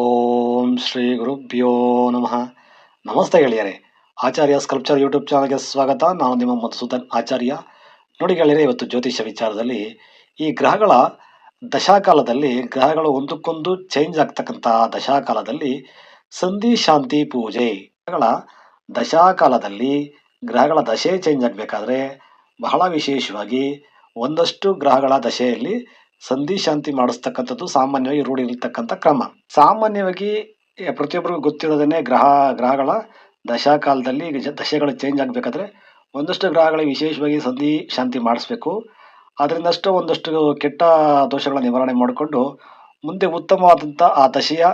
ಓಂ ಶ್ರೀ ಗುರುಭ್ಯೋ ನಮಃ. ನಮಸ್ತೆ ಗೆಳೆಯರೆ. ಆಚಾರ್ಯ ಸ್ಕಲ್ಪ್ಚರ್ ಯೂಟ್ಯೂಬ್ ಚಾನಲ್ಗೆ ಸ್ವಾಗತ. ನಾನು ನಿಮ್ಮ ಮಧುಸೂದನ್ ಆಚಾರ್ಯ. ನೋಡಿ ಗೆಳೆಯರೆ, ಇವತ್ತು ಜ್ಯೋತಿಷ್ಯ ವಿಚಾರದಲ್ಲಿ ಈ ಗ್ರಹಗಳ ದಶಾಕಾಲದಲ್ಲಿ, ಗ್ರಹಗಳು ಒಂದಕ್ಕೊಂದು ಚೇಂಜ್ ಆಗ್ತಕ್ಕಂಥ ದಶಾಕಾಲದಲ್ಲಿ ಸಂಧಿ, ಶಾಂತಿ, ಪೂಜೆ. ಗ್ರಹಗಳ ದಶಾಕಾಲದಲ್ಲಿ ಗ್ರಹಗಳ ದಶೆ ಚೇಂಜ್ ಆಗಬೇಕಾದ್ರೆ ಬಹಳ ವಿಶೇಷವಾಗಿ ಒಂದಷ್ಟು ಗ್ರಹಗಳ ದಶೆಯಲ್ಲಿ ಸಂಧಿ ಶಾಂತಿ ಮಾಡಿಸ್ತಕ್ಕಂಥದ್ದು ಸಾಮಾನ್ಯವಾಗಿ ರೂಢಿರ್ತಕ್ಕಂಥ ಕ್ರಮ. ಸಾಮಾನ್ಯವಾಗಿ ಪ್ರತಿಯೊಬ್ಬರಿಗೂ ಗೊತ್ತಿರೋದನ್ನೇ ಗ್ರಹ, ಗ್ರಹಗಳ ದಶಾಕಾಲದಲ್ಲಿ ದಶೆಗಳು ಚೇಂಜ್ ಆಗಬೇಕಾದ್ರೆ ಒಂದಷ್ಟು ಗ್ರಹಗಳಿಗೆ ವಿಶೇಷವಾಗಿ ಸಂಧಿ ಶಾಂತಿ ಮಾಡಿಸ್ಬೇಕು. ಅದರಿಂದಷ್ಟು ಒಂದಷ್ಟು ಕೆಟ್ಟ ದೋಷಗಳ ನಿವಾರಣೆ ಮಾಡಿಕೊಂಡು ಮುಂದೆ ಉತ್ತಮವಾದಂಥ ಆ ದಶೆಯ,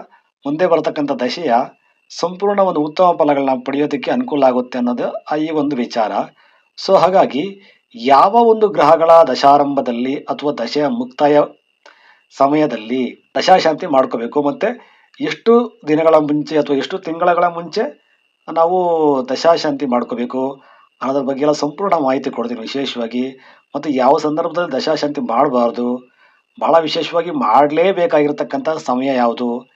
ಮುಂದೆ ಬರತಕ್ಕಂಥ ದಶೆಯ ಸಂಪೂರ್ಣ ಒಂದು ಉತ್ತಮ ಫಲಗಳನ್ನ ಪಡೆಯೋದಕ್ಕೆ ಅನುಕೂಲ ಆಗುತ್ತೆ ಅನ್ನೋದು ಈ ಒಂದು ವಿಚಾರ. ಸೊ ಹಾಗಾಗಿ ಯಾವ ಒಂದು ಗ್ರಹಗಳ ದಶಾರಂಭದಲ್ಲಿ ಅಥವಾ ದಶೆಯ ಮುಕ್ತಾಯ ಸಮಯದಲ್ಲಿ ದಶಾಶಾಂತಿ ಮಾಡ್ಕೋಬೇಕು ಮತ್ತೆ ಎಷ್ಟು ದಿನಗಳ ಮುಂಚೆ ಅಥವಾ ಎಷ್ಟು ತಿಂಗಳ ಮುಂಚೆ ನಾವು ದಶಾಶಾಂತಿ ಮಾಡ್ಕೋಬೇಕು ಅನ್ನೋದ್ರ ಬಗ್ಗೆ ಎಲ್ಲ ಸಂಪೂರ್ಣ ಮಾಹಿತಿ ಕೊಡ್ತೀನಿ ವಿಶೇಷವಾಗಿ. ಮತ್ತು ಯಾವ ಸಂದರ್ಭದಲ್ಲಿ ದಶಾಶಾಂತಿ ಮಾಡಬಾರ್ದು? ಬಹಳ ವಿಶೇಷವಾಗಿ ಮಾಡಲೇಬೇಕಾಗಿರ್ತಕ್ಕಂಥ ಸಮಯ ಯಾವುದು?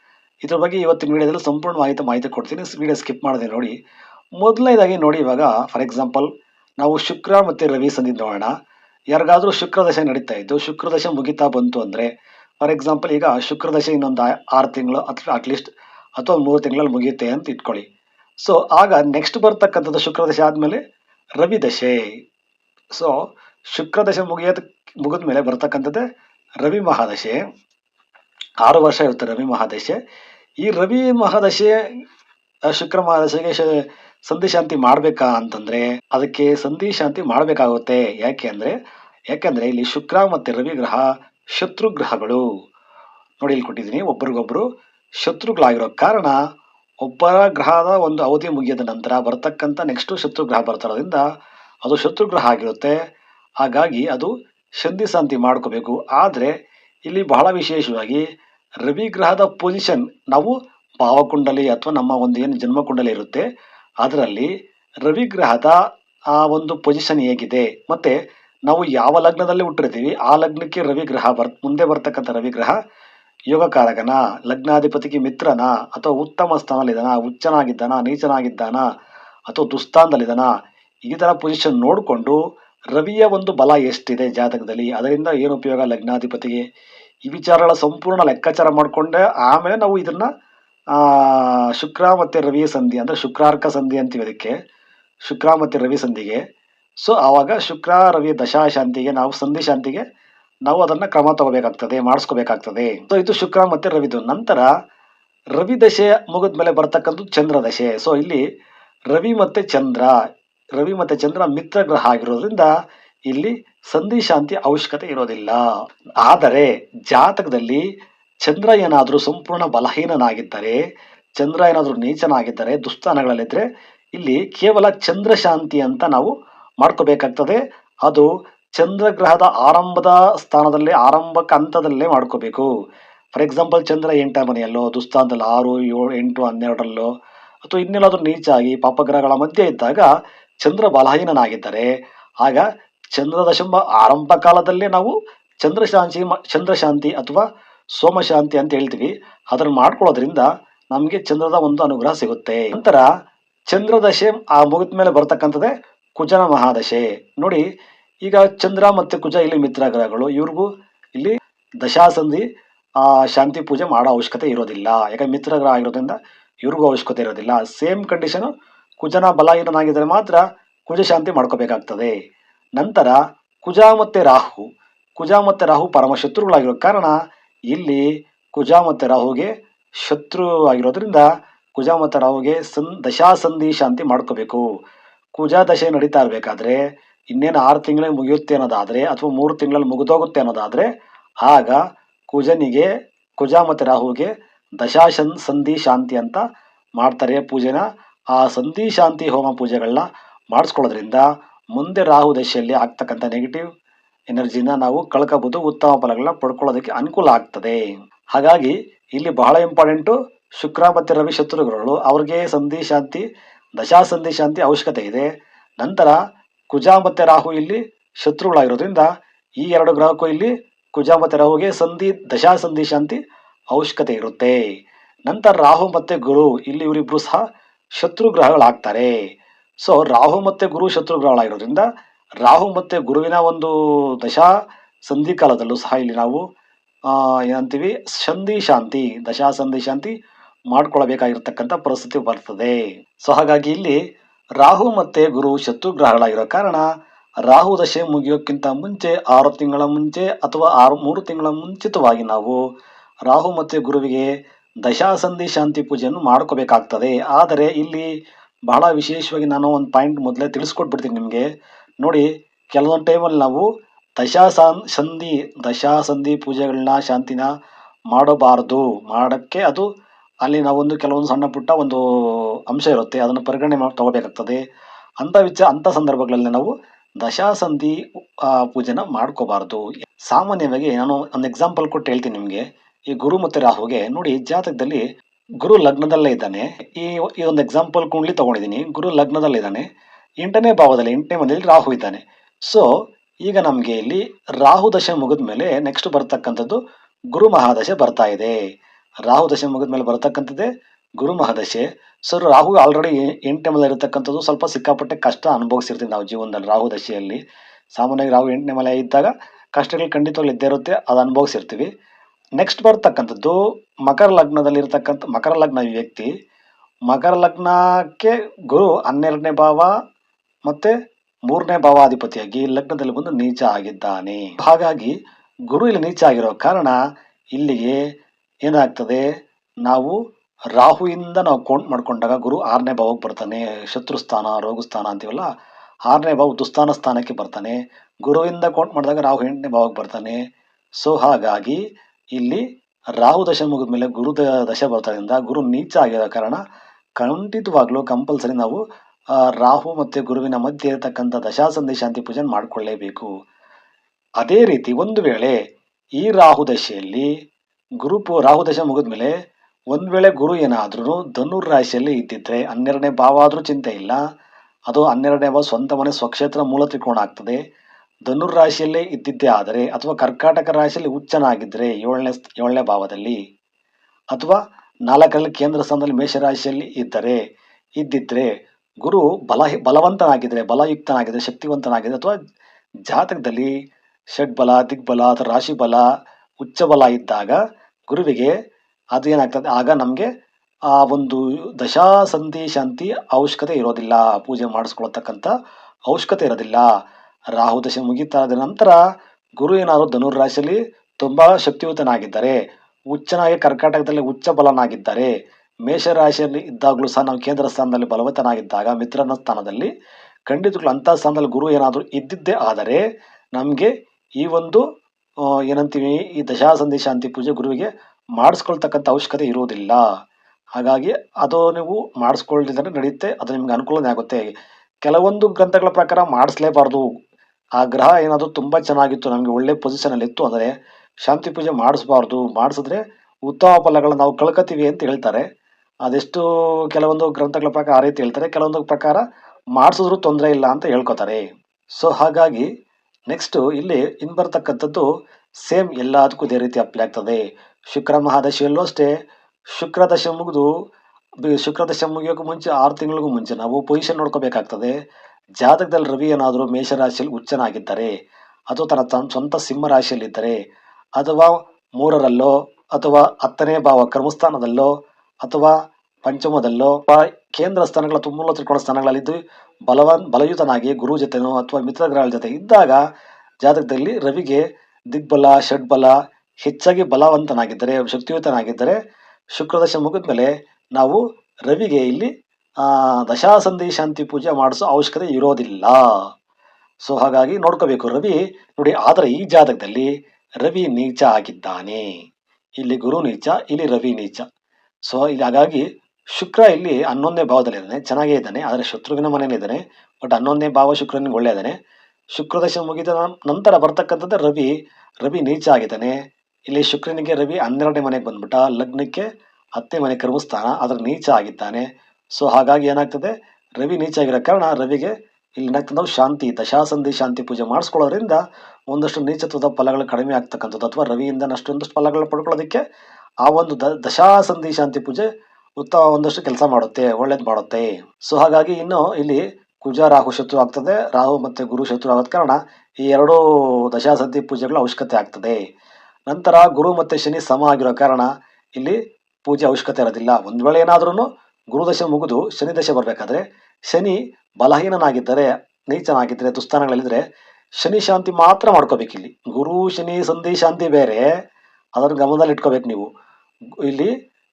ಇದ್ರ ಬಗ್ಗೆ ಇವತ್ತಿನ ವೀಡಿಯೋದಲ್ಲಿ ಸಂಪೂರ್ಣ ಮಾಹಿತಿ ಮಾಹಿತಿ ಕೊಡ್ತೀನಿ. ವೀಡಿಯೋ ಸ್ಕಿಪ್ ಮಾಡಿದೆ ನೋಡಿ. ಮೊದಲನೇದಾಗಿ ನೋಡಿ ಇವಾಗ, ಫಾರ್ ಎಕ್ಸಾಂಪಲ್ ನಾವು ಶುಕ್ರ ಮತ್ತು ರವಿ ಸಂಧಿ ನೋಡೋಣ. ಯಾರಿಗಾದರೂ ಶುಕ್ರ ದಶೆ ನಡೀತಾ ಇದ್ದು, ಶುಕ್ರ ದಶೆ ಮುಗಿತಾ ಬಂತು ಅಂದರೆ, ಫಾರ್ ಎಕ್ಸಾಂಪಲ್ ಈಗ ಶುಕ್ರ ದಶೆ ಇನ್ನೊಂದು ಆರು ತಿಂಗಳು ಅಥವಾ ಅಟ್ಲೀಸ್ಟ್ ಅಥವಾ ಮೂರು ತಿಂಗಳಲ್ಲಿ ಮುಗಿಯುತ್ತೆ ಅಂತ ಇಟ್ಕೊಳ್ಳಿ. ಸೊ ಆಗ ನೆಕ್ಸ್ಟ್ ಬರ್ತಕ್ಕಂಥದ್ದು ಶುಕ್ರ ದಶೆ ಆದಮೇಲೆ ರವಿ ದಶೆ. ಸೊ ಶುಕ್ರ ದಶೆ ಮುಗಿಯೋದ್ ಮುಗಿದ ಮೇಲೆ ಬರ್ತಕ್ಕಂಥದ್ದೇ ರವಿ ಮಹಾದಶೆ. ಆರು ವರ್ಷ ಇರುತ್ತೆ ರವಿ ಮಹಾದಶೆ. ಈ ರವಿ ಮಹಾದಶೆ ಶುಕ್ರ ಮಹಾದಶೆಗೆ ಸಂಧಿ ಶಾಂತಿ ಮಾಡಬೇಕಾ ಅಂತಂದ್ರೆ ಅದಕ್ಕೆ ಸಂಧಿ ಶಾಂತಿ ಮಾಡಬೇಕಾಗುತ್ತೆ. ಯಾಕೆ ಅಂದ್ರೆ ಯಾಕೆಂದ್ರೆ ಇಲ್ಲಿ ಶುಕ್ರ ಮತ್ತೆ ರವಿ ಗ್ರಹ ಶತ್ರು ಗ್ರಹಗಳು. ನೋಡಿ ಇಲ್ಲಿ ಕೊಟ್ಟಿದ್ದೀನಿ ಒಬ್ಬರಿಗೊಬ್ಬರು ಶತ್ರುಗಳಾಗಿರೋ ಕಾರಣ ಒಬ್ಬರ ಗ್ರಹದ ಒಂದು ಅವಧಿ ಮುಗಿಯದ ನಂತರ ಬರ್ತಕ್ಕಂಥ ನೆಕ್ಸ್ಟ್ ಶತ್ರು ಗ್ರಹ ಬರ್ತಿರೋದ್ರಿಂದ ಅದು ಶತ್ರು ಗ್ರಹ ಆಗಿರುತ್ತೆ. ಹಾಗಾಗಿ ಅದು ಸಂಧಿ ಶಾಂತಿ ಮಾಡ್ಕೋಬೇಕು. ಆದರೆ ಇಲ್ಲಿ ಬಹಳ ವಿಶೇಷವಾಗಿ ರವಿ ಗ್ರಹದ ಪೊಸಿಷನ್ ನಾವು ಭಾವಕುಂಡಲಿ ಅಥವಾ ನಮ್ಮ ಒಂದು ಏನು ಜನ್ಮಕುಂಡಲಿ ಇರುತ್ತೆ ಅದರಲ್ಲಿ ರವಿ ಗ್ರಹದ ಆ ಒಂದು ಪೊಸಿಷನ್ ಹೇಗಿದೆ. ಮತ್ತೆ ನಾವು ಯಾವ ಲಗ್ನದಲ್ಲಿ ಹುಟ್ಟಿರ್ತೀವಿ, ಆ ಲಗ್ನಕ್ಕೆ ರವಿ ಗ್ರಹ ಬರ್, ಮುಂದೆ ಬರ್ತಕ್ಕಂಥ ರವಿ ಗ್ರಹ ಯೋಗಕಾರಕನ, ಲಗ್ನಾಧಿಪತಿಗೆ ಮಿತ್ರನ, ಅಥವಾ ಉತ್ತಮ ಸ್ಥಾನದಲ್ಲಿದ್ದಾನ ಉಚ್ಚನಾಗಿದ್ದಾನ ನೀಚನಾಗಿದ್ದಾನ, ಅಥವಾ ದುಸ್ಥಾನದಲ್ಲಿದ್ದಾನ ಈ ಥರ ಪೊಸಿಷನ್ ನೋಡಿಕೊಂಡು ರವಿಯ ಒಂದು ಬಲ ಎಷ್ಟಿದೆ ಜಾತಕದಲ್ಲಿ, ಅದರಿಂದ ಏನು ಉಪಯೋಗ ಲಗ್ನಾಧಿಪತಿಗೆ? ಈ ವಿಚಾರಗಳ ಸಂಪೂರ್ಣ ಲೆಕ್ಕಾಚಾರ ಮಾಡಿಕೊಂಡೆ, ಆಮೇಲೆ ನಾವು ಇದನ್ನ ಶುಕ್ರ ಮತ್ತು ರವಿ ಸಂಧಿ, ಅಂದರೆ ಶುಕ್ರಾರ್ಕ ಸಂಧಿ ಅಂತೀವಿ ಅದಕ್ಕೆ. ಶುಕ್ರ ಮತ್ತು ರವಿ ಸಂಧಿಗೆ. ಸೊ ಆವಾಗ ಶುಕ್ರ, ರವಿ ದಶಾ ಶಾಂತಿಗೆ ನಾವು ಸಂಧಿ ಶಾಂತಿಗೆ, ನಾವು ಅದನ್ನ ಕ್ರಮ ತಗೋಬೇಕಾಗ್ತದೆ, ಮಾಡಿಸ್ಕೋಬೇಕಾಗ್ತದೆ. ಸೊ ಇದು ಶುಕ್ರ ಮತ್ತೆ ರವಿದು. ನಂತರ ರವಿ ದಶೆ ಮುಗಿದ ಮೇಲೆ ಬರ್ತಕ್ಕಂಥದ್ದು ಚಂದ್ರ ದಶೆ. ಸೊ ಇಲ್ಲಿ ರವಿ ಮತ್ತೆ ಚಂದ್ರ, ರವಿ ಮತ್ತೆ ಚಂದ್ರ ಮಿತ್ರ ಗ್ರಹ ಆಗಿರೋದ್ರಿಂದ ಇಲ್ಲಿ ಸಂಧಿ ಶಾಂತಿ ಅವಶ್ಯಕತೆ ಇರೋದಿಲ್ಲ. ಆದರೆ ಜಾತಕದಲ್ಲಿ ಚಂದ್ರ ಏನಾದರೂ ಸಂಪೂರ್ಣ ಬಲಹೀನನಾಗಿದ್ದರೆ, ಚಂದ್ರ ಏನಾದರೂ ನೀಚನಾಗಿದ್ದರೆ ದುಸ್ಥಾನಗಳಲ್ಲಿದ್ದರೆ ಇಲ್ಲಿ ಕೇವಲ ಚಂದ್ರ ಶಾಂತಿ ಅಂತ ನಾವು ಮಾಡ್ಕೋಬೇಕಾಗ್ತದೆ. ಅದು ಚಂದ್ರಗ್ರಹದ ಆರಂಭದ ಸ್ಥಾನದಲ್ಲಿ, ಆರಂಭಕ ಹಂತದಲ್ಲೇ ಮಾಡ್ಕೋಬೇಕು. ಫಾರ್ ಎಕ್ಸಾಂಪಲ್ ಚಂದ್ರ ಎಂಟ ಮನೆಯಲ್ಲೋ, ದುಸ್ಥಾನದಲ್ಲಿ ಆರು, ಏಳು, ಎಂಟು, ಹನ್ನೆರಡರಲ್ಲೋ, ಅಥವಾ ಇನ್ನೆಲ್ಲಾದರೂ ನೀಚಾಗಿ ಪಾಪಗ್ರಹಗಳ ಮಧ್ಯೆ ಇದ್ದಾಗ ಚಂದ್ರ ಬಲಹೀನನಾಗಿದ್ದರೆ, ಆಗ ಚಂದ್ರ ದಶಮ ಆರಂಭ ಕಾಲದಲ್ಲೇ ನಾವು ಚಂದ್ರಶಾಂತಿ ಚಂದ್ರಶಾಂತಿ ಅಥವಾ ಸೋಮಶಾಂತಿ ಅಂತ ಹೇಳ್ತೀವಿ ಅದನ್ನು ಮಾಡ್ಕೊಳ್ಳೋದ್ರಿಂದ ನಮಗೆ ಚಂದ್ರದ ಒಂದು ಅನುಗ್ರಹ ಸಿಗುತ್ತೆ. ನಂತರ ಚಂದ್ರದಶೆ ಆ ಮುಗಿದ ಮೇಲೆ ಬರ್ತಕ್ಕಂಥದ್ದೇ ಕುಜನ ಮಹಾದಶೆ. ನೋಡಿ, ಈಗ ಚಂದ್ರ ಮತ್ತು ಕುಜ ಇಲ್ಲಿ ಮಿತ್ರ ಗ್ರಹಗಳು ಇವ್ರಿಗೂ ಇಲ್ಲಿ ದಶಾಸಂಧಿ, ಆ ಶಾಂತಿ ಪೂಜೆ ಮಾಡೋ ಅವಶ್ಯಕತೆ ಇರೋದಿಲ್ಲ. ಯಾಕಂದ್ರೆ ಮಿತ್ರ ಗ್ರಹ ಆಗಿರೋದ್ರಿಂದ ಇವ್ರಿಗೂ ಅವಶ್ಯಕತೆ ಇರೋದಿಲ್ಲ. ಸೇಮ್ ಕಂಡೀಷನ್ ಕುಜನ ಬಲಹೀನಾಗಿದ್ದರೆ ಮಾತ್ರ ಕುಜ ಶಾಂತಿ ಮಾಡ್ಕೋಬೇಕಾಗ್ತದೆ. ನಂತರ ಕುಜ ಮತ್ತೆ ರಾಹು. ಕುಜ ಮತ್ತೆ ರಾಹು ಪರಮ ಶತ್ರುಗಳಾಗಿರೋ ಕಾರಣ ಇಲ್ಲಿ ಕುಜ ಮತ್ತೆ ರಾಹುಗೆ ಶತ್ರು ಆಗಿರೋದ್ರಿಂದ ಕುಜ ಮತ್ತು ರಾಹುಗೆ ಸನ್, ದಶಾಸಂಧಿ ಶಾಂತಿ ಮಾಡ್ಕೋಬೇಕು. ಕುಜ ದಶೆ ನಡೀತಾ ಇರಬೇಕಾದ್ರೆ ಇನ್ನೇನು ಆರು ತಿಂಗಳಿಗೆ ಮುಗಿಯುತ್ತೆ ಅನ್ನೋದಾದರೆ ಅಥವಾ ಮೂರು ತಿಂಗಳಲ್ಲಿ ಮುಗಿದೋಗುತ್ತೆ ಅನ್ನೋದಾದರೆ ಆಗ ಕುಜನಿಗೆ ಕುಜ ಮತ್ತು ರಾಹುಗೆ ದಶಾಶನ್, ಸಂಧಿ ಶಾಂತಿ ಅಂತ ಮಾಡ್ತಾರೆ ಪೂಜೆನ. ಆ ಸಂಧಿ ಶಾಂತಿ ಹೋಮ ಪೂಜೆಗಳನ್ನ ಮಾಡಿಸ್ಕೊಳ್ಳೋದ್ರಿಂದ ಮುಂದೆ ರಾಹು ದಶೆಯಲ್ಲಿ ಆಗ್ತಕ್ಕಂಥ ನೆಗೆಟಿವ್ ಎನರ್ಜಿನ ನಾವು ಕಳ್ಕೋಬಹುದು ಉತ್ತಮ ಫಲಗಳನ್ನ ಪಡ್ಕೊಳ್ಳೋದಕ್ಕೆ ಅನುಕೂಲ ಆಗ್ತದೆ. ಹಾಗಾಗಿ ಇಲ್ಲಿ ಬಹಳ ಇಂಪಾರ್ಟೆಂಟು ಶುಕ್ರ ಮತ್ತು ರವಿ ಶತ್ರುಗಳು ಅವ್ರಿಗೆ ಸಂಧಿ ಶಾಂತಿ, ದಶಾ ಸಂಧಿ ಶಾಂತಿ ಅವಶ್ಯಕತೆ ಇದೆ. ನಂತರ ಕುಜ ಮತ್ತು ರಾಹು ಇಲ್ಲಿ ಶತ್ರುಗಳಾಗಿರೋದ್ರಿಂದ ಈ ಎರಡು ಗ್ರಹಕ್ಕೂ ಇಲ್ಲಿ ಕುಜ ಮತ್ತು ರಾಹುಗೆ ಸಂಧಿ, ದಶಾ ಸಂಧಿ ಶಾಂತಿ ಅವಶ್ಯಕತೆ ಇರುತ್ತೆ. ನಂತರ ರಾಹು ಮತ್ತೆ ಗುರು, ಇಲ್ಲಿ ಇವರಿಬ್ಬರು ಸಹ ಶತ್ರು ಗ್ರಹಗಳಾಗ್ತಾರೆ ಸೊ, ರಾಹು ಮತ್ತೆ ಗುರು ಶತ್ರು ಗ್ರಹಗಳಾಗಿರೋದ್ರಿಂದ ರಾಹು ಮತ್ತೆ ಗುರುವಿನ ಒಂದು ದಶಾ ಸಂಧಿ ಕಾಲದಲ್ಲೂ ಸಹ ಇಲ್ಲಿ ನಾವು ಏನಂತೀವಿ ಸಂಧಿ ಶಾಂತಿ, ದಶಾ ಸಂಧಿ ಶಾಂತಿ ಮಾಡ್ಕೊಳ್ಬೇಕಾಗಿರ್ತಕ್ಕಂಥ ಪರಿಸ್ಥಿತಿ ಬರ್ತದೆ. ಸೊ, ಹಾಗಾಗಿ ಇಲ್ಲಿ ರಾಹು ಮತ್ತೆ ಗುರು ಶತ್ರು ಗ್ರಹಗಳಾಗಿರೋ ಕಾರಣ ರಾಹು ದಶೆ ಮುಗಿಯೋಕ್ಕಿಂತ ಮುಂಚೆ ಆರು ತಿಂಗಳ ಮುಂಚೆ ಅಥವಾ ಆರು, ಮೂರು ತಿಂಗಳ ಮುಂಚಿತವಾಗಿ ನಾವು ರಾಹು ಮತ್ತೆ ಗುರುವಿಗೆ ದಶಾಸಂಧಿ ಶಾಂತಿ ಪೂಜೆಯನ್ನು ಮಾಡ್ಕೋಬೇಕಾಗ್ತದೆ. ಆದರೆ ಇಲ್ಲಿ ಬಹಳ ವಿಶೇಷವಾಗಿ ನಾನು ಒಂದು ಪಾಯಿಂಟ್ ಮೊದಲೇ ತಿಳಿಸ್ಕೊಟ್ಬಿಡ್ತೀನಿ ನಿಮಗೆ. ನೋಡಿ, ಕೆಲವೊಂದು ಟೈಮಲ್ಲಿ ನಾವು ದಶಾಸನ್ ಸಂಧಿ ದಶಾಸಂಧಿ ಪೂಜೆಗಳನ್ನ ಶಾಂತಿನ ಮಾಡಬಾರದು. ಮಾಡೋಕ್ಕೆ ಅದು ಅಲ್ಲಿ ನಾವೊಂದು ಕೆಲವೊಂದು ಸಣ್ಣ ಪುಟ್ಟ ಒಂದು ಅಂಶ ಇರುತ್ತೆ, ಅದನ್ನು ಪರಿಗಣನೆ ಮಾಡಿ, ತಗೋಬೇಕಾಗ್ತದೆ. ಅಂಥ ವಿಚಾರ ಅಂಥ ಸಂದರ್ಭಗಳಲ್ಲಿ ನಾವು ದಶಾಸಂಧಿ ಸಂಧಿ ಪೂಜೆನ ಮಾಡ್ಕೋಬಾರ್ದು. ಸಾಮಾನ್ಯವಾಗಿ ನಾನು ಒಂದು ಎಕ್ಸಾಂಪಲ್ ಕೊಟ್ಟು ಹೇಳ್ತೀನಿ ನಿಮಗೆ. ಈ ಗುರು ಮತ್ತು ರಾಹುಗೆ, ನೋಡಿ, ಜಾತಕದಲ್ಲಿ ಗುರು ಲಗ್ನದಲ್ಲೇ ಇದ್ದಾನೆ. ಈ ಒಂದು ಎಕ್ಸಾಂಪಲ್ ಕುಂಡ್ಲಿ ತಗೊಂಡಿದ್ದೀನಿ. ಗುರು ಲಗ್ನದಲ್ಲೇ ಇದ್ದಾನೆ. ಎಂಟನೇ ಭಾವದಲ್ಲಿ ಎಂಟನೇ ಮನೆಯಲ್ಲಿ ರಾಹು ಇದ್ದಾನೆ. ಸೊ ಈಗ ನಮಗೆ ಇಲ್ಲಿ ರಾಹು ದಶೆ ಮುಗಿದ ಮೇಲೆ ನೆಕ್ಸ್ಟ್ ಬರ್ತಕ್ಕಂಥದ್ದು ಗುರು ಮಹಾದಶೆ ಬರ್ತಾ ಇದೆ. ರಾಹು ದಶೆ ಮುಗಿದ ಮೇಲೆ ಬರ್ತಕ್ಕಂಥದ್ದೇ ಗುರು ಮಹಾದಶೆ. ಸೊ ರಾಹು ಆಲ್ರೆಡಿ ಎಂಟನೇ ಮಲೆ ಇರತಕ್ಕಂಥದ್ದು ಸ್ವಲ್ಪ ಸಿಕ್ಕಾಪಟ್ಟೆ ಕಷ್ಟ ಅನುಭವಿಸಿರ್ತೀವಿ ನಾವು ಜೀವನದಲ್ಲಿ ರಾಹು ದಶೆಯಲ್ಲಿ. ಸಾಮಾನ್ಯವಾಗಿ ರಾಹು ಎಂಟನೇ ಮಲೆ ಇದ್ದಾಗ ಕಷ್ಟಗಳು ಖಂಡಿತವಾಗಿ ಇದ್ದೇ ಇರುತ್ತೆ, ಅದು ಅನುಭವಿಸಿರ್ತೀವಿ. ನೆಕ್ಸ್ಟ್ ಬರ್ತಕ್ಕಂಥದ್ದು ಮಕರ ಲಗ್ನದಲ್ಲಿ ಇರತಕ್ಕಂಥ ಮಕರ ಲಗ್ನ ವ್ಯಕ್ತಿ. ಮಕರ ಲಗ್ನಕ್ಕೆ ಗುರು ಹನ್ನೆರಡನೇ ಭಾವ ಮತ್ತೆ ಮೂರನೇ ಭಾವಾಧಿಪತಿಯಾಗಿ ಲಗ್ನದಲ್ಲಿ ಬಂದು ನೀಚ ಆಗಿದ್ದಾನೆ. ಹಾಗಾಗಿ ಗುರು ಇಲ್ಲಿ ನೀಚ ಆಗಿರೋ ಕಾರಣ ಇಲ್ಲಿಗೆ ಏನಾಗ್ತದೆ? ನಾವು ರಾಹುವಿಂದ ನಾವು ಕೌಂಟ್ ಮಾಡ್ಕೊಂಡಾಗ ಗುರು ಆರನೇ ಭಾವಕ್ಕೆ ಬರ್ತಾನೆ. ಶತ್ರು ಸ್ಥಾನ ರೋಗ ಸ್ಥಾನ ಅಂತೀವಲ್ಲ, ಆರನೇ ಭಾವ ದುಸ್ಥಾನ ಸ್ಥಾನಕ್ಕೆ ಬರ್ತಾನೆ. ಗುರುವಿಂದ ಕೌಂಟ್ ಮಾಡಿದಾಗ ರಾಹು ಎಂಟನೇ ಭಾವಕ್ಕೆ ಬರ್ತಾನೆ. ಸೊ ಹಾಗಾಗಿ ಇಲ್ಲಿ ರಾಹು ದಶೆ ಮುಗಿದ ಮೇಲೆ ಗುರು ದಶೆ ಬರ್ತದ್ರಿಂದ ಗುರು ನೀಚ ಆಗಿರೋ ಕಾರಣ ಖಂಡಿತವಾಗ್ಲೂ ಕಂಪಲ್ಸರಿ ನಾವು ರಾಹು ಮತ್ತು ಗುರುವಿನ ಮಧ್ಯೆ ಇರತಕ್ಕಂಥ ದಶಾಸಂಧಿ ಶಾಂತಿ ಪೂಜೆ ಮಾಡಿಕೊಳ್ಳೇಬೇಕು. ಅದೇ ರೀತಿ ಒಂದು ವೇಳೆ ಈ ರಾಹು ದಶೆಯಲ್ಲಿ ಗುರು ಪೂ- ರಾಹು ದಶೆ ಮುಗಿದ ಮೇಲೆ ಒಂದು ವೇಳೆ ಗುರು ಏನಾದ್ರೂ ಧನುರ್ ರಾಶಿಯಲ್ಲಿ ಇದ್ದಿದ್ರೆ ಹನ್ನೆರಡನೇ ಭಾವ ಆದರೂ ಚಿಂತೆ ಇಲ್ಲ. ಅದು ಹನ್ನೆರಡನೇ ಭಾವ ಸ್ವಂತ ಮನೆ, ಸ್ವಕ್ಷೇತ್ರ ಮೂಲ ತ್ರಿಕೋಣ ಆಗ್ತದೆ. ಧನುರ್ ರಾಶಿಯಲ್ಲೇ ಇದ್ದಿದ್ದೇ ಆದರೆ ಅಥವಾ ಕರ್ಕಾಟಕ ರಾಶಿಯಲ್ಲಿ ಉಚ್ಚನಾಗಿದ್ದರೆ ಏಳನೇ ಏಳನೇ ಭಾವದಲ್ಲಿ ಅಥವಾ ನಾಲ್ಕರಲ್ಲಿ ಕೇಂದ್ರ ಸ್ಥಾನದಲ್ಲಿ ಮೇಷರಾಶಿಯಲ್ಲಿ ಇದ್ದರೆ, ಇದ್ದಿದ್ರೆ ಗುರು ಬಲ ಬಲವಂತನಾಗಿದ್ದರೆ ಬಲಯುಕ್ತನಾಗಿದ್ದರೆ ಶಕ್ತಿವಂತನಾಗಿದ್ದರೆ ಅಥವಾ ಜಾತಕದಲ್ಲಿ ಷಡ್ಬಲ, ದಿಗ್ಬಲ ಅಥವಾ ರಾಶಿ ಬಲ ಉಚ್ಚ ಬಲ ಇದ್ದಾಗ ಗುರುವಿಗೆ ಅದು ಏನಾಗ್ತದೆ? ಆಗ ನಮಗೆ ಆ ಒಂದು ದಶಾ, ಸಂಧಿ, ಶಾಂತಿ ಅವಶ್ಯಕತೆ ಇರೋದಿಲ್ಲ. ಪೂಜೆ ಮಾಡಿಸ್ಕೊಳ್ತಕ್ಕಂಥ ಅವಶ್ಯಕತೆ ಇರೋದಿಲ್ಲ. ರಾಹು ದಶೆ ಮುಗಿತಾ ಇದ್ದ ನಂತರ ಗುರು ಏನಾದರೂ ಧನುರ್ ರಾಶಿಯಲ್ಲಿ ತುಂಬ ಶಕ್ತಿಯುತನಾಗಿದ್ದಾರೆ ಉಚ್ಚನಾಗಿ ಕರ್ಕಾಟಕದಲ್ಲಿ ಉಚ್ಚ ಬಲನಾಗಿದ್ದಾರೆ ಮೇಷರಾಶಿಯಲ್ಲಿ ಇದ್ದಾಗಲೂ ಸಹ ನಾವು ಕೇಂದ್ರ ಸ್ಥಾನದಲ್ಲಿ ಬಲವತ್ತನಾಗಿದ್ದಾಗ ಮಿತ್ರನ ಸ್ಥಾನದಲ್ಲಿ ಖಂಡಿತಗಳು ಅಂಥ ಸ್ಥಾನದಲ್ಲಿ ಗುರು ಏನಾದರೂ ಇದ್ದಿದ್ದೇ ಆದರೆ ನಮಗೆ ಈ ಒಂದು ಏನಂತೀವಿ, ಈ ದಶಾ ಸಂದೇಶ ಅಂತಿ ಪೂಜೆ ಗುರುವಿಗೆ ಮಾಡಿಸ್ಕೊಳ್ತಕ್ಕಂಥ ಅವಶ್ಯಕತೆ ಇರುವುದಿಲ್ಲ. ಹಾಗಾಗಿ ಅದು ನೀವು ಮಾಡಿಸ್ಕೊಳ್ದಿದ್ರೆ ನಡೆಯುತ್ತೆ ಅದು ನಿಮ್ಗೆ ಅನುಕೂಲನೇ ಆಗುತ್ತೆ. ಕೆಲವೊಂದು ಗ್ರಂಥಗಳ ಪ್ರಕಾರ ಮಾಡಿಸ್ಲೇಬಾರ್ದು. ಆ ಗ್ರಹ ಏನಾದರೂ ತುಂಬ ಚೆನ್ನಾಗಿತ್ತು, ನಮಗೆ ಒಳ್ಳೆ ಪೊಸಿಷನಲ್ಲಿ ಇತ್ತು ಅಂದರೆ ಶಾಂತಿ ಪೂಜೆ ಮಾಡಿಸ್ಬಾರ್ದು. ಮಾಡಿಸಿದ್ರೆ ಉತ್ತಮ ಫಲಗಳನ್ನ ನಾವು ಕಳ್ಕೊತೀವಿ ಅಂತ ಹೇಳ್ತಾರೆ. ಅದೆಷ್ಟು ಕೆಲವೊಂದು ಗ್ರಂಥಗಳ ಪ್ರಕಾರ ಆ ರೀತಿ ಹೇಳ್ತಾರೆ. ಕೆಲವೊಂದು ಪ್ರಕಾರ ಮಾಡಿಸಿದ್ರು ತೊಂದರೆ ಇಲ್ಲ ಅಂತ ಹೇಳ್ಕೊತಾರೆ. ಸೊ ಹಾಗಾಗಿ ನೆಕ್ಸ್ಟು ಇಲ್ಲಿ ಇನ್ನು ಬರ್ತಕ್ಕಂಥದ್ದು ಸೇಮ್ ಎಲ್ಲದಕ್ಕೂ ಇದೇ ರೀತಿ ಅಪ್ಲೈ ಆಗ್ತದೆ. ಶುಕ್ರ ಮಹಾದಶಿಯಲ್ಲೂ ಅಷ್ಟೇ. ಶುಕ್ರ ದಶೆ ಮುಗಿದು ಶುಕ್ರ ದಶೆ ಮುಗಿಯೋಕ್ಕೂ ಮುಂಚೆ ಆರು ತಿಂಗಳಿಗೂ ಮುಂಚೆ ನಾವು ಪೊಸಿಷನ್ ನೋಡ್ಕೋಬೇಕಾಗ್ತದೆ. ಜಾತಕದಲ್ಲಿ ರವಿ ಏನಾದರೂ ಮೇಷರಾಶಿಯಲ್ಲಿ ಉಚ್ಚನಾಗಿದ್ದರೆ ಅಥವಾ ತನ್ನ ತನ್ನ ಸ್ವಂತ ಸಿಂಹ ರಾಶಿಯಲ್ಲಿದ್ದರೆ, ಅಥವಾ ಮೂರರಲ್ಲೋ, ಅಥವಾ ಹತ್ತನೇ ಭಾವ ಕರ್ಮಸ್ಥಾನದಲ್ಲೋ, ಅಥವಾ ಪಂಚಮದಲ್ಲೋ ಕೇಂದ್ರ ಸ್ಥಾನಗಳ ತುಂಬ ತ್ರಿಕೋಣ ಸ್ಥಾನಗಳಲ್ಲಿದ್ದು ಬಲವನ್ ಬಲಯುತನಾಗಿ ಗುರು ಜೊತೆನೋ ಅಥವಾ ಮಿತ್ರಗ್ರಹಗಳ ಜೊತೆ ಇದ್ದಾಗ ಜಾತಕದಲ್ಲಿ ರವಿಗೆ ದಿಗ್ಬಲ, ಷಡ್ಬಲ, ಹೆಚ್ಚಾಗಿ ಬಲವಂತನಾಗಿದ್ದರೆ, ಶಕ್ತಿಯುತನಾಗಿದ್ದರೆ ಶುಕ್ರದಶ ಮುಗಿದ ಮೇಲೆ ನಾವು ರವಿಗೆ ಇಲ್ಲಿ ದಶಾಸಂಧಿ ಶಾಂತಿ ಪೂಜೆ ಮಾಡಿಸೋ ಅವಶ್ಯಕತೆ ಇರೋದಿಲ್ಲ. ಸೊ, ಹಾಗಾಗಿ ನೋಡ್ಕೋಬೇಕು ರವಿ. ನೋಡಿ, ಆದರೆ ಈ ಜಾತಕದಲ್ಲಿ ರವಿ ನೀಚ ಆಗಿದ್ದಾನೆ. ಇಲ್ಲಿ ಗುರು ನೀಚ, ಇಲ್ಲಿ ರವಿ ನೀಚ. ಸೊ ಇಲ್ಲಿ ಹಾಗಾಗಿ ಶುಕ್ರ ಇಲ್ಲಿ ಹನ್ನೊಂದನೇ ಭಾವದಲ್ಲಿದ್ದಾನೆ ಚೆನ್ನಾಗೇ ಇದ್ದಾನೆ. ಆದರೆ ಶತ್ರುವಿನ ಮನೆಯಲ್ಲಿದ್ದಾನೆ ಬಟ್ ಹನ್ನೊಂದನೇ ಭಾವ ಶುಕ್ರನಿಗೆ ಒಳ್ಳೆ ಇದ್ದಾನೆ. ಶುಕ್ರದಶ ಮುಗಿದ ನಂತರ ಬರ್ತಕ್ಕಂಥದ್ದು ರವಿ. ರವಿ ನೀಚ ಆಗಿದ್ದಾನೆ. ಇಲ್ಲಿ ಶುಕ್ರನಿಗೆ ರವಿ ಹನ್ನೆರಡನೇ ಮನೆಗೆ ಬಂದ್ಬಿಟ್ಟ. ಲಗ್ನಕ್ಕೆ ಹತ್ತನೇ ಮನೆ ಕರ್ಮಸ್ಥಾನ ಅದರ ನೀಚ ಆಗಿದ್ದಾನೆ. ಸೊ ಹಾಗಾಗಿ ಏನಾಗ್ತದೆ? ರವಿ ನೀಚ ಆಗಿರೋ ಕಾರಣ ರವಿಗೆ ಇಲ್ಲಿ ನಾವು ಶಾಂತಿ ದಶಾಸಂಧಿ ಶಾಂತಿ ಪೂಜೆ ಮಾಡಿಸ್ಕೊಳ್ಳೋದ್ರಿಂದ ಒಂದಷ್ಟು ನೀಚತ್ವದ ಫಲಗಳು ಕಡಿಮೆ ಆಗ್ತಕ್ಕಂಥದ್ದು. ಅಥವಾ ರವಿಯಿಂದ ಅಷ್ಟೊಂದಷ್ಟು ಫಲಗಳು ಪಡ್ಕೊಳ್ಳೋದಕ್ಕೆ ಆ ಒಂದು ದ ದಶಾ ಸಂಧಿ ಶಾಂತಿ ಪೂಜೆ ಉತ್ತಮ ಒಂದಷ್ಟು ಕೆಲಸ ಮಾಡುತ್ತೆ, ಒಳ್ಳೇದು ಮಾಡುತ್ತೆ. ಸೊ ಹಾಗಾಗಿ ಇನ್ನು ಇಲ್ಲಿ ಕುಜ ರಾಹು ಶತ್ರು ಆಗ್ತದೆ. ರಾಹು ಮತ್ತೆ ಗುರು ಶತ್ರು ಆಗೋದ ಕಾರಣ ಈ ಎರಡೂ ದಶಾಸಂಧಿ ಪೂಜೆಗಳ ಅವಶ್ಯಕತೆ ಆಗ್ತದೆ. ನಂತರ ಗುರು ಮತ್ತೆ ಶನಿ ಸಮ ಆಗಿರೋ ಕಾರಣ ಇಲ್ಲಿ ಪೂಜೆ ಅವಶ್ಯಕತೆ ಇರೋದಿಲ್ಲ. ಒಂದು ವೇಳೆ ಏನಾದ್ರೂ ಗುರುದಶೆ ಮುಗಿದು ಶನಿ ದಶೆ ಬರಬೇಕಾದ್ರೆ ಶನಿ ಬಲಹೀನನಾಗಿದ್ದರೆ, ನೀಚನಾಗಿದ್ದರೆ, ದುಸ್ಥಾನಗಳಲ್ಲಿದ್ದರೆ ಶನಿ ಶಾಂತಿ ಮಾತ್ರ ಮಾಡ್ಕೋಬೇಕು ಇಲ್ಲಿ. ಗುರು, ಶನಿ, ಸಂಧಿ, ಶಾಂತಿ ಬೇರೆ. ಅದನ್ನು ಗಮನದಲ್ಲಿ ಇಟ್ಕೋಬೇಕು ನೀವು. ಇಲ್ಲಿ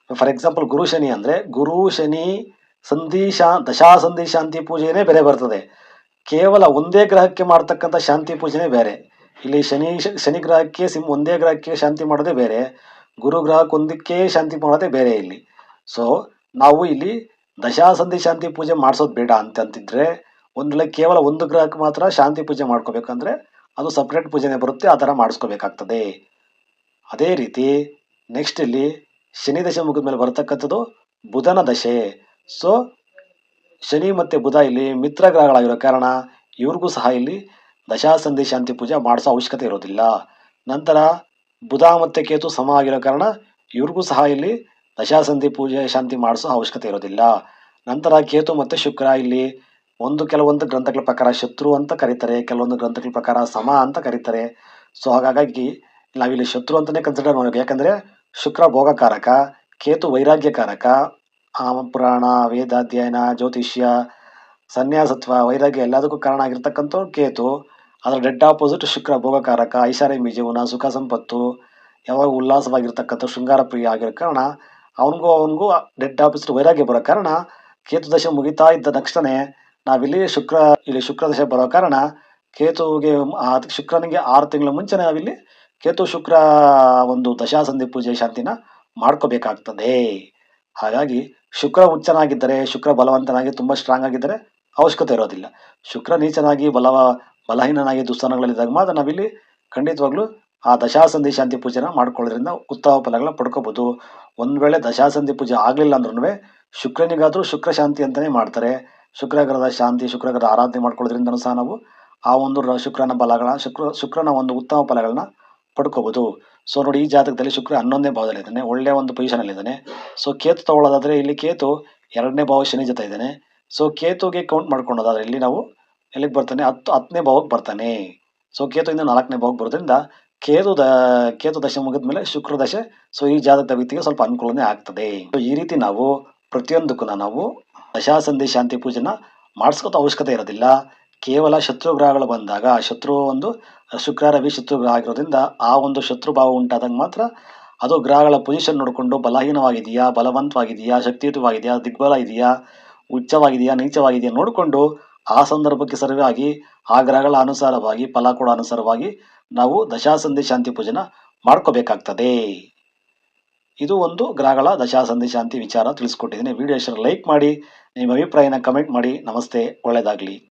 ಫಾರ್ ಎಕ್ಸಾಂಪಲ್ ಗುರು ಶನಿ ಅಂದರೆ ಗುರು ಶನಿ ಸಂಧಿ ಶಾ ದಶಾ ಸಂಧಿ ಶಾಂತಿ ಪೂಜೆಯೇ ಬೇರೆ ಬರ್ತದೆ. ಕೇವಲ ಒಂದೇ ಗ್ರಹಕ್ಕೆ ಮಾಡ್ತಕ್ಕಂಥ ಶಾಂತಿ ಪೂಜೆನೇ ಬೇರೆ. ಇಲ್ಲಿ ಶನಿ ಶನಿ ಗ್ರಹಕ್ಕೆ ಸಿಂ ಒಂದೇ ಗ್ರಹಕ್ಕೆ ಶಾಂತಿ ಮಾಡೋದೇ ಬೇರೆ. ಗುರು ಗ್ರಹಕ್ಕೊಂದಕ್ಕೆ ಶಾಂತಿ ಮಾಡೋದೇ ಬೇರೆ ಇಲ್ಲಿ. ಸೊ ನಾವು ಇಲ್ಲಿ ದಶಾ ಸಂಧಿ ಶಾಂತಿ ಪೂಜೆ ಮಾಡಿಸೋದು ಬೇಡ ಅಂತ ಅಂತಿದ್ರೆ, ಒಂದು ಕೇವಲ ಒಂದು ಗ್ರಹಕ್ಕೆ ಮಾತ್ರ ಶಾಂತಿ ಪೂಜೆ ಮಾಡ್ಕೋಬೇಕಂದ್ರೆ ಅದು ಸಪ್ರೇಟ್ ಪೂಜೆನೇ ಬರುತ್ತೆ, ಆ ಥರ ಮಾಡಿಸ್ಕೋಬೇಕಾಗ್ತದೆ. ಅದೇ ರೀತಿ ನೆಕ್ಸ್ಟ್ ಇಲ್ಲಿ ಶನಿ ದಶೆ ಮುಗಿದ ಮೇಲೆ ಬರತಕ್ಕಂಥದ್ದು ಬುಧನ ದಶೆ. ಸೊ ಶನಿ ಮತ್ತು ಬುಧ ಇಲ್ಲಿ ಮಿತ್ರ ಗ್ರಹಗಳಾಗಿರೋ ಕಾರಣ ಇವ್ರಿಗೂ ಸಹ ಇಲ್ಲಿ ದಶಾ ಸಂಧಿ ಶಾಂತಿ ಪೂಜೆ ಮಾಡಿಸೋ ಅವಶ್ಯಕತೆ ಇರೋದಿಲ್ಲ. ನಂತರ ಬುಧ ಮತ್ತು ಕೇತು ಸಮ ಆಗಿರೋ ಕಾರಣ ಇವ್ರಿಗೂ ಸಹ ಇಲ್ಲಿ ದಶಾಸಂಧಿ ಪೂಜೆ ಶಾಂತಿ ಮಾಡಿಸೋ ಅವಶ್ಯಕತೆ ಇರೋದಿಲ್ಲ. ನಂತರ ಕೇತು ಮತ್ತು ಶುಕ್ರ ಇಲ್ಲಿ ಒಂದು ಕೆಲವೊಂದು ಗ್ರಂಥಗಳ ಪ್ರಕಾರ ಶತ್ರು ಅಂತ ಕರೀತಾರೆ, ಕೆಲವೊಂದು ಗ್ರಂಥಗಳ ಪ್ರಕಾರ ಸಮ ಅಂತ ಕರೀತಾರೆ. ಸೊ ಹಾಗಾಗಿ ನಾವಿಲ್ಲಿ ಶತ್ರು ಅಂತಲೇ ಕನ್ಸಿಡರ್ ಮಾಡಬೇಕು. ಯಾಕಂದರೆ ಶುಕ್ರ ಭೋಗಕಾರಕ, ಕೇತು ವೈರಾಗ್ಯಕಾರಕ ಪುರಾಣ ವೇದ ಅಧ್ಯಯನ ಜ್ಯೋತಿಷ್ಯ, ಸನ್ಯಾಸತ್ವ, ವೈರಾಗ್ಯ ಎಲ್ಲದಕ್ಕೂ ಕಾರಣ ಆಗಿರ್ತಕ್ಕಂಥ ಕೇತು. ಅದರ ಡೆಡ್ ಆಪೋಸಿಟ್ ಶುಕ್ರ ಭೋಗಕಾರಕ, ಐಷಾರಾಮಿ ಜೀವನ ಸುಖ ಸಂಪತ್ತು ಯಾವಾಗ ಉಲ್ಲಾಸವಾಗಿರ್ತಕ್ಕಂಥ ಶೃಂಗಾರ ಪ್ರಿಯ ಆಗಿರೋ ಕಾರಣ ಅವನಿಗೂ ಅವನಿಗೂ ಡೆಡ್ ಆಪೋಸಿಟ್ ವೈರಾಗ್ಯ ಬರೋ ಕಾರಣ ಕೇತು ದಶೆ ಮುಗಿತಾ ಇದ್ದ ತಕ್ಷಣ ನಾವಿಲ್ಲಿ ಶುಕ್ರ, ಇಲ್ಲಿ ಶುಕ್ರ ದಶೆ ಬರೋ ಕಾರಣ ಕೇತುವಿಗೆ ಆ ಶುಕ್ರನಿಗೆ ಆರು ತಿಂಗಳ ಮುಂಚೆ ನಾವಿಲ್ಲಿ ಕೇತು ಶುಕ್ರ ಒಂದು ದಶಾಸಂಧಿ ಪೂಜೆ ಶಾಂತಿನ ಮಾಡ್ಕೋಬೇಕಾಗ್ತದೆ. ಹಾಗಾಗಿ ಶುಕ್ರ ಉಚ್ಚನಾಗಿದ್ದರೆ ಶುಕ್ರ ಬಲವಂತನಾಗಿ ತುಂಬ ಸ್ಟ್ರಾಂಗ್ ಆಗಿದ್ದರೆ ಅವಶ್ಯಕತೆ ಇರೋದಿಲ್ಲ. ಶುಕ್ರ ನೀಚನಾಗಿ ಬಲವ ಬಲಹೀನನಾಗಿ ದುಸ್ಥಾನಗಳಲ್ಲಿದ್ದಾಗ ಮಾತ್ರ ನಾವಿಲ್ಲಿ ಖಂಡಿತವಾಗ್ಲೂ ಆ ದಶಾಸಂಧಿ ಶಾಂತಿ ಪೂಜೆನ ಮಾಡ್ಕೊಳ್ಳೋದ್ರಿಂದ ಉತ್ತಮ ಫಲಗಳನ್ನ ಪಡ್ಕೋಬೋದು. ಒಂದು ವೇಳೆ ದಶಾಸಂಧಿ ಪೂಜೆ ಆಗಲಿಲ್ಲ ಅಂದ್ರೂ ಶುಕ್ರನಿಗಾದರೂ ಶುಕ್ರ ಶಾಂತಿ ಅಂತಲೇ ಮಾಡ್ತಾರೆ. ಶುಕ್ರಗ್ರಹದ ಶಾಂತಿ, ಶುಕ್ರಗ್ರಹದ ಆರಾಧನೆ ಮಾಡ್ಕೊಳ್ಳೋದ್ರಿಂದ ಸಹ ನಾವು ಆ ಒಂದು ಶುಕ್ರನ ಬಲಗಳ ಶುಕ್ರ, ಶುಕ್ರನ ಒಂದು ಉತ್ತಮ ಫಲಗಳನ್ನ ಪಡ್ಕೋಬೋದು. ಸೊ ನೋಡಿ, ಈ ಜಾತಕದಲ್ಲಿ ಶುಕ್ರ ಹನ್ನೊಂದನೇ ಭಾವದಲ್ಲಿದ್ದಾನೆ ಒಳ್ಳೆಯ ಒಂದು ಪೊಸಿಷನಲ್ಲಿದ್ದಾನೆ ಸೊ ಕೇತು ತಗೊಳ್ಳೋದಾದ್ರೆ ಇಲ್ಲಿ ಕೇತು ಎರಡನೇ ಭಾವ ಶನಿ ಜೊತೆ ಇದ್ದಾನೆ. ಸೊ ಕೇತುಗೆ ಕೌಂಟ್ ಮಾಡ್ಕೊಂಡೋದಾದ್ರೆ ಇಲ್ಲಿ ನಾವು ಎಲ್ಲಿಗೆ ಬರ್ತಾನೆ? ಹತ್ತು, ಹತ್ತನೇ ಭಾವಕ್ಕೆ ಬರ್ತಾನೆ. ಸೊ ಕೇತುವಿಂದ ನಾಲ್ಕನೇ ಭಾವಕ್ಕೆ ಬರೋದ್ರಿಂದ ಕೇತು ದ, ಕೇತು ದಶೆ ಮುಗಿದ ಮೇಲೆ ಶುಕ್ರ ದಶೆ ಸೊ ಈ ಜಾತಕದ ವ್ಯಕ್ತಿಗೆ ಸ್ವಲ್ಪ ಅನುಕೂಲನೇ ಆಗ್ತದೆ. ಸೊ ಈ ರೀತಿ ನಾವು ಪ್ರತಿಯೊಂದಕ್ಕೂ ನಾವು ದಶಾಸಂಧಿ ಶಾಂತಿ ಪೂಜೆನ ಮಾಡಿಸ್ಕೋತ ಅವಶ್ಯಕತೆ ಇರೋದಿಲ್ಲ. ಕೇವಲ ಶತ್ರು ಗ್ರಹಗಳು ಬಂದಾಗ, ಶತ್ರು ಒಂದು ಶುಕ್ರ ರವಿ ಶತ್ರು ಗ್ರಹ ಆಗಿರೋದ್ರಿಂದ ಆ ಒಂದು ಶತ್ರು ಭಾವ ಉಂಟಾದಾಗ ಮಾತ್ರ ಅದು ಗ್ರಹಗಳ ಪೊಸಿಷನ್ ನೋಡಿಕೊಂಡು ಬಲಹೀನವಾಗಿದೆಯಾ, ಬಲವಂತವಾಗಿದೆಯಾ, ಶಕ್ತಿಯುತವಾಗಿದೆಯಾ ದಿಗ್ಬಲ ಇದೆಯಾ ಉಚ್ಚವಾಗಿದೆಯಾ, ನೀಚವಾಗಿದೆಯಾ ನೋಡಿಕೊಂಡು ಆ ಸಂದರ್ಭಕ್ಕೆ ಸರಿಯಾಗಿ ಆ ಗ್ರಹಗಳ ಅನುಸಾರವಾಗಿ, ಫಲ ಕೂಡ ಅನುಸಾರವಾಗಿ ನಾವು ದಶಾಸಂಧಿ ಶಾಂತಿ ಪೂಜೆನ ಮಾಡ್ಕೋಬೇಕಾಗ್ತದೆ. ಇದು ಒಂದು ಗ್ರಹಗಳ ದಶಾಸಂಧಿ ಶಾಂತಿ ವಿಚಾರ ತಿಳಿಸ್ಕೊಟ್ಟಿದ್ದೀನಿ. ವಿಡಿಯೋ ಲೈಕ್ ಮಾಡಿ, ನಿಮ್ಮ ಅಭಿಪ್ರಾಯನ ಕಮೆಂಟ್ ಮಾಡಿ. ನಮಸ್ತೆ ಒಳ್ಳೆಯದಾಗಲಿ